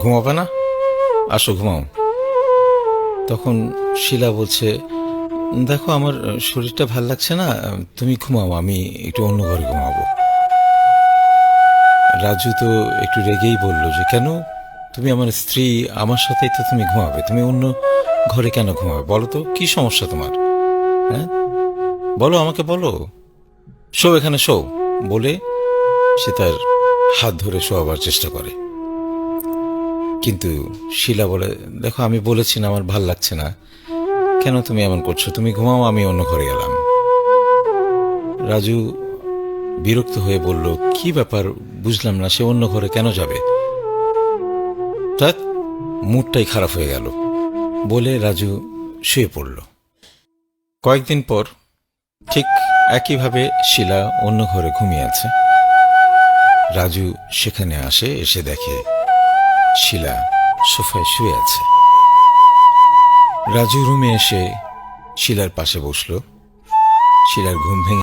ঘুমাবে না? আসো, ঘুমাও। তখন শিলা বলছে, দেখো, আমার শরীরটা ভালো লাগছে না, তুমি ঘুমাও, আমি একটু অন্য ঘরে ঘুমাবো। রাজু তো একটু রেগেই বলল যে, কেন? তুমি আমার স্ত্রী, আমার সাথেই তো তুমি ঘুমাবে, তুমি অন্য ঘরে কেন ঘুমাবে? বলো তো, কি সমস্যা তোমার? হ্যাঁ? বলো, আমাকে বলো। শো, এখানে শো। বলে সে তার হাত ধরে শোয়াবার চেষ্টা করে। কিন্তু শিলা বলে, দেখো, আমি বলেছি না, আমার ভালো লাগছে না। কেন তুমি এমন করছ? তুমি ঘুমাও, আমি অন্য ঘরে গেলাম। রাজু বিরক্ত হয়ে বলল, কি ব্যাপার? বুঝলাম না, সে অন্য ঘরে কেন যাবে? তার মুডটাই খারাপ হয়ে গেল বলে রাজু শুয়ে পড়ল। কয়েকদিন পর ঠিক একইভাবে শিলা অন্য ঘরে ঘুমিয়ে আছে। রাজু সেখানে আসে, এসে দেখে শিলা সোফায় শুয়ে আছে। রাজু রুমে এসে শিলার পাশে বসল। শিলার ঘুম ভেঙে